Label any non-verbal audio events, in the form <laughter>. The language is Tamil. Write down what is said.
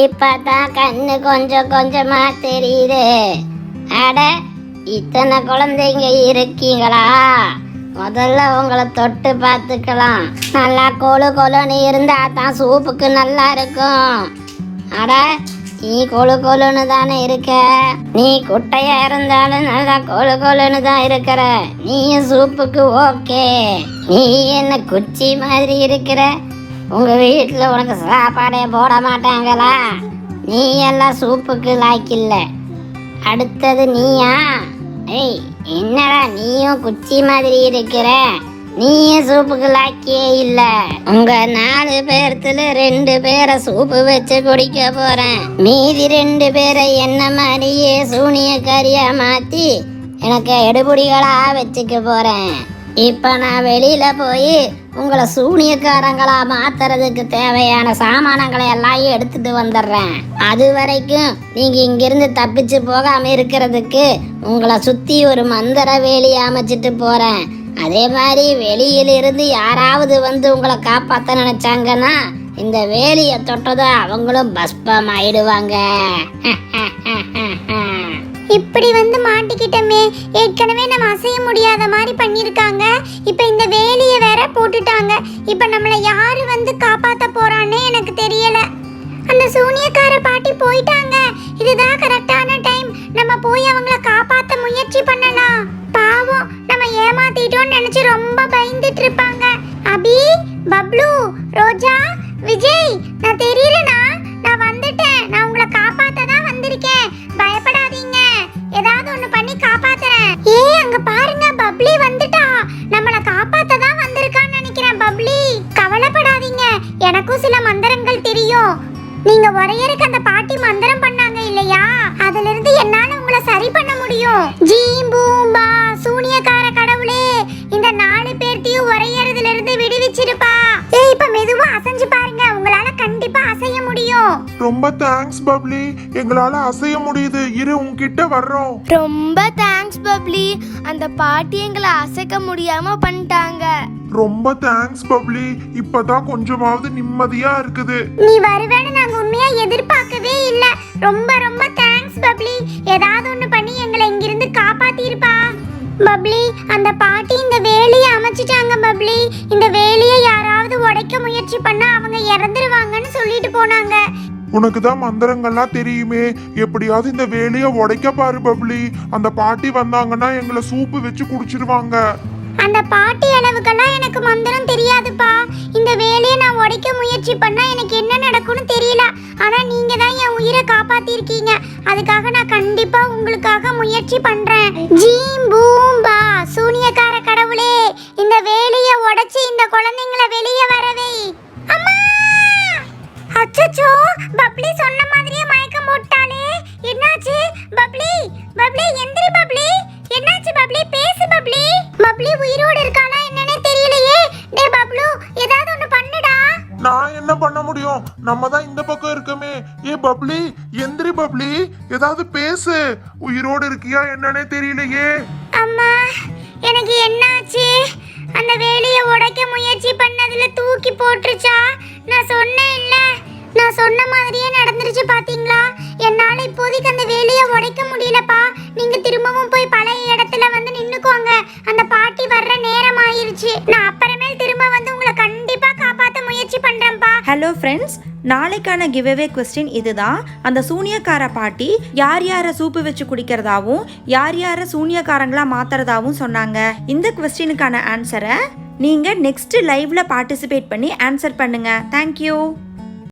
இப்பதான் கண்ணு கொஞ்சம் கொஞ்சமா தெரியுது. அட இத்தனை குழந்தைங்க இருக்கீங்களா? முதல்ல உங்களை தொட்டு பார்த்துக்கலாம். நல்லா கொழு கொழுன்னு இருந்தா தான் சூப்புக்கு நல்லா இருக்கும். அட நீ கொழு கொழுன்னு தானே இருக்க? நீ குட்டையா இருந்தாலும் நல்லா கொழு கொழுன்னு தான் இருக்கிற. நீயும் சூப்புக்கு ஓகே. நீ என்ன குச்சி மாதிரி இருக்கிற? உங்க வீட்டில் உனக்கு சாப்பாடே போட மாட்டாங்களா? நீ எல்லாம் சூப்புக்கு லாய்க்கில்ல அடுத்தது நீயா? ஏய் என்னடா நீயும் குச்சி மாதிரி இருக்கிற? நீயும் சூப்புக்கு லாக்கியே இல்ல. உங்க நாலு பேர்த்துல ரெண்டு பேரை சூப்பு வச்சு குடிக்க போறேன். மீதி ரெண்டு பேரை என்ன மாதிரியே சூனியக்காரியா மாத்தி எனக்கு எடுபுடிகளா வச்சுக்க போறேன். இப்ப நான் வெளியில போய் உங்களை சூனியக்காரங்களா மாத்துறதுக்கு தேவையான சாமானங்களை எல்லாம் எடுத்துட்டு வந்துடுறேன். அது வரைக்கும் நீங்க இங்கிருந்து தப்பிச்சு போகாம இருக்கிறதுக்கு உங்களை சுத்தி ஒரு மந்திர வேலி அமைச்சிட்டு போறேன். அதே மாதிரி வெளியிலிருந்து யாராவது வந்து உங்களை காப்பாத்த நினைச்சாங்கன்னா இந்த வேலியை தொட்டதும் அவங்களும் பஸ்பம் ஆயிடுவாங்க <laughs> இப்படி வந்து மாட்டிக்கிட்டோமே. ஏற்கனவே நம்ம அசைய முடியாத மாதிரி பண்ணியிருக்காங்க. இப்போ இந்த வேலியை வேற போட்டுட்டாங்க. இப்போ நம்மளை யாரு வந்து காப்பாற்ற போறான்னு எனக்கு தெரியல. அந்த சூனியக்கார பாட்டி போயிட்டாங்க. இதுதான் கரெக்டான டைம். நம்ம போய் அவங்கள காப்பாற்ற முயற்சி பண்ணலாம். பாவம் நம்ம ஏமாத்திட்டோம்னு நினைச்சு ரொம்ப பயந்துட்டு இருப்பாங்க. அபி பப்ளு ரோஜா விஜய் நீங்க ஒரையருக்கு அந்த பாட்டி மந்திரம் பண்ணாங்க இல்லையா? அதுல இருந்து என்னால உங்களை சரி பண்ண முடியும். ஜீம் பூம்பா சூனியக்கார ரொம்ப தேங்க்ஸ் பப்ளி. எங்களால அசைய முடியுது. இரு உன்கிட்ட வர்றோம். ரொம்ப தேங்க்ஸ் பப்ளி. அந்த பாட்டி எங்களை அசைக்க முடியாம பண்ணிட்டாங்க. ரொம்ப தேங்க்ஸ் பப்ளி. இப்பதான் கொஞ்சமாவது நிம்மதியா இருக்குது. நீ வருவேன்னு நாங்க உண்மையா எதிர்பார்க்கவே இல்ல. ரொம்ப ரொம்ப தேங்க்ஸ் பப்ளி. ஏதாவது ஒண்ணு பண்ணி எங்களை இங்கிருந்து காப்பாத்திருப்பா. பப்ளி அந்த பாட்டி இந்த வேலியை அமைச்சிட்டாங்க பப்ளி. இந்த வேலியை யாராவது உடைக்க முயற்சி பண்ணா அவங்க இறந்துருவாங்கன்னு சொல்லிட்டு போனாங்க. உனக்கு தான் மந்திரங்கள்லாம் தெரியுமே. எப்படியாவது இந்த வேலையை உடைக்க பாரு பப்ளி. அந்த பாட்டி வந்தாங்கன்னா எங்களை சூப்பு வச்சு குடிச்சிருவாங்க. அந்த பாட்டி அளவுக்கெல்லாம் எனக்கு மந்திரம் தெரியாதுப்பா. இந்த வேலையை நான் உடைக்க முயற்சி பண்ணா எனக்கு என்ன நடக்கும்னு தெரியல. ஆனா நீங்க தான் என் உயிரை காப்பாத்திருக்கீங்க. அதுக்காக நான் கண்டிப்பா உங்களுக்காக முயற்சி பண்றேன். ஜீம் பூம்பா சூனியக்கார கடவுளே இந்த வேலையை உடைச்சு இந்த குழந்தைங்கள வெளியே வரவே. அச்சச்சோ பப்ளி சொன்ன மாதிரியே மயக்கம் போட்டாளே. என்னாச்சு? பப்ளி பப்ளி எந்திரி பப்ளி. என்னாச்சு பப்ளி? பேசு பப்ளி. பப்ளி உயிரோடு இருக்கானா என்னன்னே தெரியலையே. டே பப்ளு ஏதாவது ஒன்று பண்ணுடா. நான் என்ன பண்ண முடியும்? நம்ம தான் இந்த பக்கம் இருக்கமே. ஏ பப்ளி எந்திரி பப்ளி ஏதாவது பேசு. உயிரோடு இருக்கியா என்னன்னே தெரியலையே. அம்மா எனக்கு என்னாச்சு? அந்த வேலையை உடைக்க முயற்சி பண்ணதுல தூக்கி போட்டுருச்சா? நான் சொன்னேன் இல்ல நான் சொன்ன மாதிரியே நடந்துருச்சு பாத்தீங்களா? என்னால இப்போதைக்கு அந்த வேலையை உடைக்க முடியலப்பா. நீங்க திரும்பவும் போய் பழைய இடத்துல வந்து நின்னுக்கோங்க. அந்த பாட்டி வர்ற நேரம் ஆயிருச்சு. நான் அப்புறமேல் திரும்ப வந்து உங்களை கண்டிப்பா காப்பாத்த முயற்சி பண்றேன்ப்பா. ஹலோ ஃப்ரெண்ட்ஸ் நாளைக்கான கிவ்அவே கொஸ்டின் இதுதான். அந்த சூனியக்கார பாட்டி யார் யாரை சூப்பு வச்சு குடிக்கிறதாவும் யார் யாரை சூனியக்காரங்களா மாத்துறதாவும் சொன்னாங்க. இந்த கொஸ்டினுக்கான ஆன்சரை நீங்கள் நெக்ஸ்ட் லைவ்ல பார்ட்டிசிபேட் பண்ணி ஆன்சர் பண்ணுங்க. தேங்க்யூ